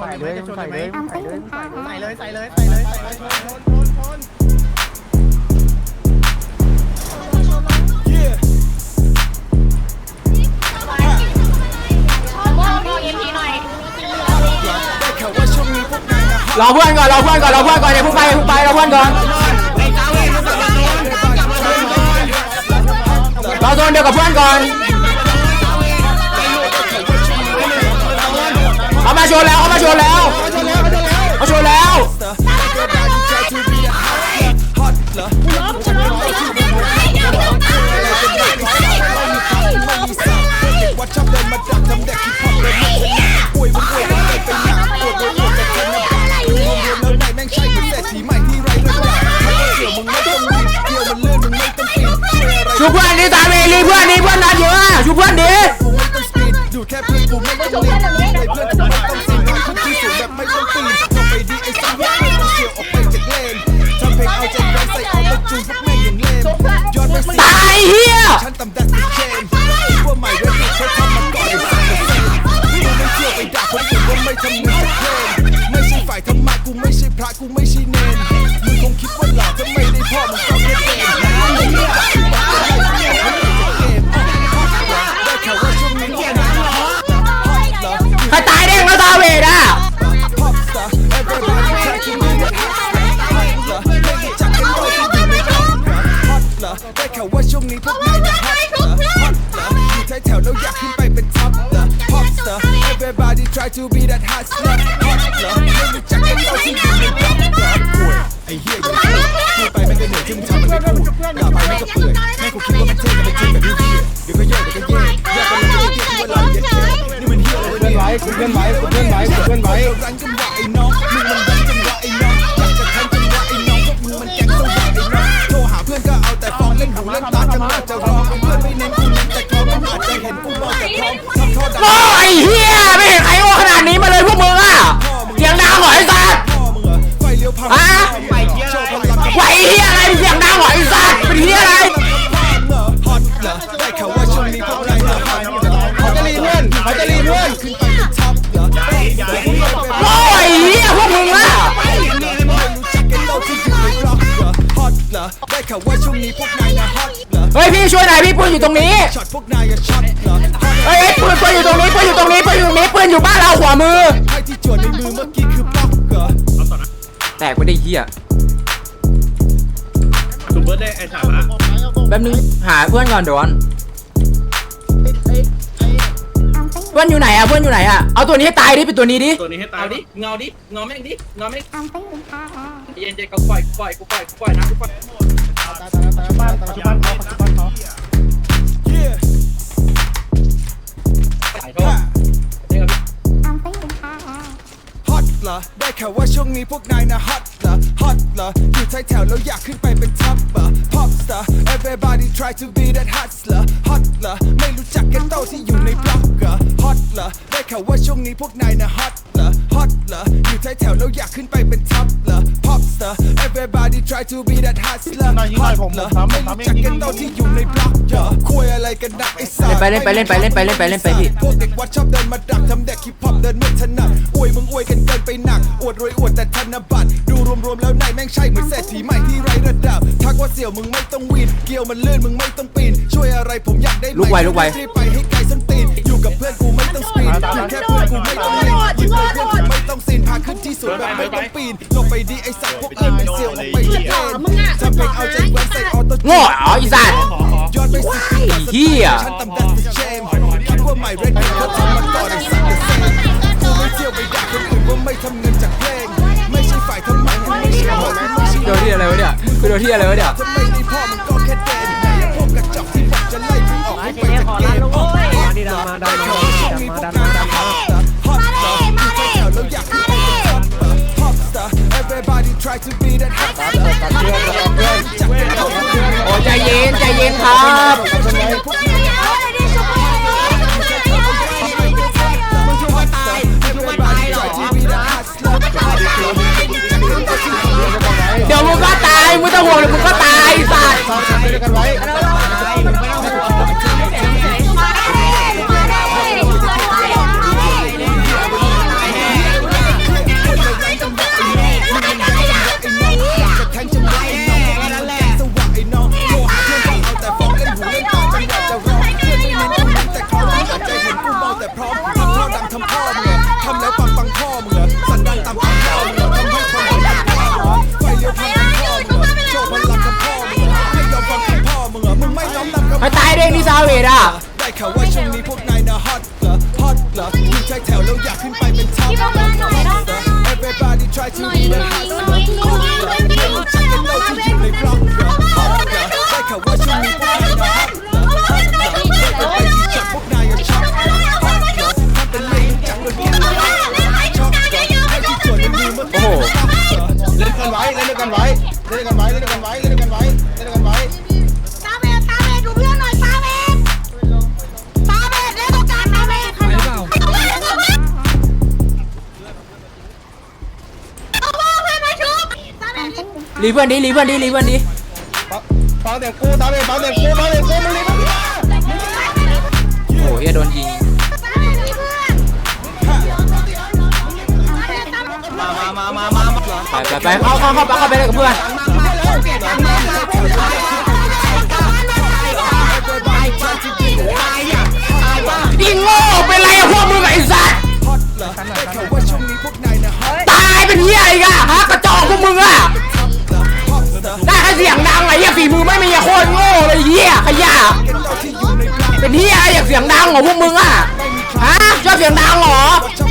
ชนไหมจะชนไหมใส่เลยใส่เลยใส่เลยใส่เลยใส่เลยใส่เลยชนชนชนรอเพื่อนก่อนรอเพื่อนก่อนรอเพื่อนก่อนอย่าเพิ่งไปอย่าเพิ่งไปรอเพื่อนก่อนรอโซนเดียวกับเพื่อนก่อน เขามาชนแล้วเขามาชนแล้วเขาชนแล้ววัดชอบเดินมาดักทำเด็กที่พับเลยไม่ชนะป่วยมันป่วยมันเลยเป็นหนักปวดปวดปวดแต่คนน้ำตารวมรวมแล้วไหนแม่งใช่เป็นเศรษฐีใหม่ที่ไรเรื่องราวถ้าเกี่ยวมึงไม่ต้องวิ่งเกี่ยวมันเลื่อนมึงไม่ต้องปีนช่วยอะไรชูเพื่อนดิตาเวรีเพื่อนดิเพื่อนนัดเยอะอะชูเพื่อนดิกูไม่ต้ องสปีดดูแค่เพื่อนกูไม่ต้องเล่นเลยเพื่อนกูไม่ เหรอได้ข่าวว่าช่วงนี้พวกนายนะฮอตเหรอฮอตเหรออยู่ท้ายแถวแล้วอยากขึ้นไปเป็นท็อปเหรอ pop star everybody try to be that hot star ฮอตเหรอไม่รู้จักกันโตที่อยู่ในกล้องเหรอป่วยไอ้เหี้ยอยู่พูดไปไม่เคยเหนื่อยที่มึงทำมันไม่พูดด่าไปไม่ก็เปื่อยแม่กูคิดว่ามันเท่กันไปจริงแบบนี้เหี้ยเดี๋ยวก็แย่เดี๋ยวก็แย่แย่กันเลยไม่ได้เกี่ยวที่ว่าเราเย็ดเท่นี่มันเหี้ยอะไรเนี่ยเพื่นไว้เพื่อนไว้เพื่นไว้ เพื่อนไว้รันจังหวะไอ้น้องมึงมันรันจังหวะไอ้น้องอยากจะทันจังหวะไอ้น้องพวกมึงมันแก๊งสว่างไอ้น้องโทรหาเพื่อนก็เอาแต่ฟองเล่นหูเล่นตากันอาจจะร ปืนอยู่ตรงนี้ช็อตพวกนายอะช็อตเหรอเฮ้ยเฮ้ยปืนปืนอยู่ตรงนี้ปืนอยู่ตรงนี้ปืนอยู่ตรงนี้ปืนอยู่บ้านเราขวามือไอ้ที่จวดในมือเมื่อกี้คือบล็อกเหรอแตกไปได้เฮียถูกเบิร์ดได้ไอ้ถามละแป๊บนึงหาเพื่อนก่อนเดี๋ยวก่อนเพื่อนอยู่ไหนอะเพื่อนอยู่ไหนอะเอาตัวนี้ให้ตายดิเป็นตัวนี้ดิตัวนี้ให้ตายเอาดิเงาดิเงาแม่งดิเงาแม่งเย็นใจกูปล่อยกูปล่อยกูปล่อยกูปล่อยนะกูปล่อยปัจจุบันเขาปัจจุบันเขา Yeah ถ่ายโทษเดี๋ยวฮอตเหรอ ได้ข่าวว่าช่วงนี้พวกนายนะฮอตเหรอ ฮอตเหรอ อยู่ท้ายแถวแล้วอยากขึ้นไปเป็นท็อปเหรอ pop star everybody try to be that hot เหรอฮอตเหรอ ไม่รู้จักกันโตที่อยู่ในบล็อกเหรอ ฮอตเหรอ ได้ข่าวว่าช่วงนี้พวกนายนะฮอต ออยู่ท้ายแถวแล้วอยากขึ้นไปเป็นท็อปเหรอ pop star everybody try to be that hot เหรอฮอตเหรอไม่รู้จักกันโตที่อยู่ในบล็อกเหรอคุยอะไรกันนักไอ้สัสเล่นไปเล่นไปเล่นไปเล่นไปเล่นไปเล่นไปพี่ พวกเด็กวัดชอบเดินมาดักทำเด็กฮิปฮอปเดินไม่ถนัดอวยมึงอวยกันเกินไปหนัก อวดรวยอวดแต่ธนบัตรดูรวมๆแล้วนายแม่งใช่เหมือนเศรษฐีใหม่ที่ไร้ระดับทักว่าเสี่ยวมึงไม่ต้องวีนเกี่ยวมันเลื่อนมึงไม่ต้องปีนช่วยอะไรผมอยากได้ไหมลุกไวลุกไว รีบไปให้ไกลส้นตีนอยู่กับเพื่อนกูไม่ ต้องสปีนอยู่แค่เพื่อนกูไม่ต้องลีนยิงเลยเพื่อนกูไม่ต้องซีนพาขึ้นที่สูงแบบไม่ต้องปีนลงไปดีไอ้สัตว์พวกเอิญเป็นเสี่ยวออกไปจากเลนทำเพลงเอาใจแวนใส่ออโต้โง่เหรออ้สัสยอดไปสิบปีเหี้ยฉันตำดัสเชมคิดว่าใหม่เรดดี้เขาทำมาก่อนไอ้สัตว์เดอะเซมกูไม่เที่ยวไปด่าคนอื่นว่าไม่ทำเงินจากเพลงไม่ใช่ฝ่ายทำมันไม่ใช่พ่อไม่ใช่โดนที่อะไรวะเนี่ยคือโดนที่อะไรวะเนี่ย ลงนี่ซาเวดอะได้ข่าวว่าช่วงนี้พวกนายน่ะฮอตเหรอฮอตเหรออยู่ท้ายแถวแล้วอยากขึ้นไปเป็นท็อปเหรอ Everybody try to be the hot เหรอฮอตเหรอไม่รู้จักกันเราที่อยู่ในบล็อกเหรอฮอตเหรอได้ข่าวว่าช่วงนี้พวกนาย รีเพื่อนดิรีเพื่อนดิรีเพื่อนดิฟังเสียงกูตามเองฟังเสียงกูฟังเสียงกูมึงรีบมึงรีบโอ้โหเฮียโดนยิงตาเบดมีเพื่อนมามามามามาไปไปไปเข้าเข้าเข้าไปเข้าไปเลยกับเพื่อน เสียงดังไอ้เหี้ยฝีมือไม่มีอะโคตรโง่เลยเหี้ยขยะเป็นเหี้ยอะไรอยากเสียงดังเหรอพวกมึงอะฮะชอบเสียงดังเหรอ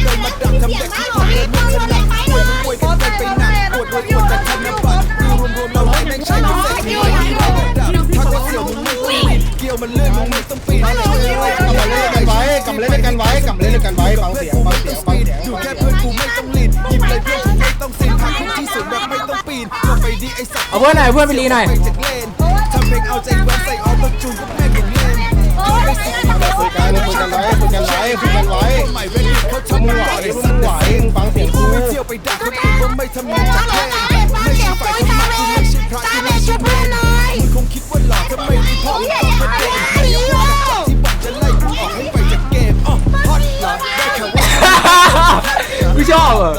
มาดักทำเด็กที่คนเดินมือถนัดปวดป่วยกันไปไปวดปวดปวดแต่ธนบัดรวมรวมเราให้แม่ไม่มีระดับถ้าว่าเสี่ยวมึงไม่ต้องปีนเกี่ยวมันเลื่อนมึงไม่ต้องปีนช่วยอะไรกลับมาเล่นกันไว้กลับมาเล่นกันไว้กลับมาเล่นกันไว้ฟังเสียง เอาเพื่อนหน่อยเพื่อนไปรีหน่อยทำเพลงเอาใจแหวนใส่ออโต้จูนก็แม่งอย่างเล่นอยู่ในสิบมาแบบคุยกันคุยกันไว้คุยกันไว้คุยกันไว้ใหม่เวทีเขามึงทำไหวมึสัตงว์ไหวมึงฟังเสียงกูไม่เที่ยวไปด่าคนอื่นว่าไม่ทำงานจากเลนไม่ใช่ฝ่ายคนมากูไม่ใช่พระที่ไม่ใช่เวรมึงคงคิดว่าหล่อทำไมดีพ่อมึงต้องมาเด่นไอ้พวกที่บอกจะไล่กูออกให้ไปจากเกมอ๋อฮอตหรอได้ข่ว่าไม่ชอบอะ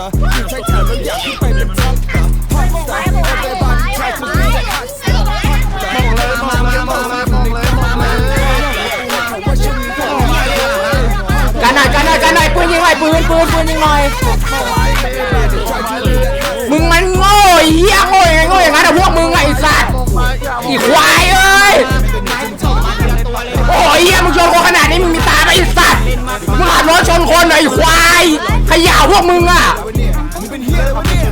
พวกมึงอะมึงเป็นเฮียอะไรวะเนี่ย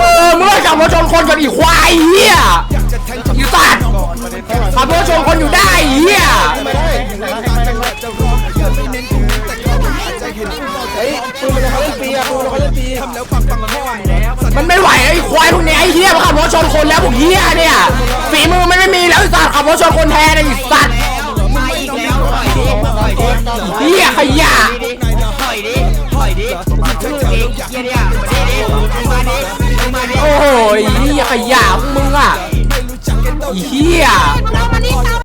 เออมึงเลิกขับรถชนคนกับอีควายเหี้ยอยากจะแทงจับอีสัตว์ขับรถชนคนอยู่ได้ไอ้เหี้ยไม่ได้ในการจังหวะจะร้องเพื่อนไม่เน้นกูแต่เขาอาจจะเห็นกูเราเฮ้ยปืนมันจะเขาเล่นปีอะปืนมันเขาเล่นปีทำแล้วปังปังพ่อแล้วมันไม่ไหวไอ้ควายพวกเนี้ยไอ้เหี้ยมันขับรถชนคนแล้วพวกเหี้ยเนี่ยฝีมือมันไม่มีแล้วไอ้สัตว์ขับรถชนคนแทนไอ้สัตว์มาอีกแล้วปล่อยดิปล่อยดิเหี้ยขยะ ดิมึงเองเยี่ยเนี่ยมาดิมาดิมาดิโอ้โหไอ้เหี้ยขยะมึงอะไม่รู้จักกันเหี้ย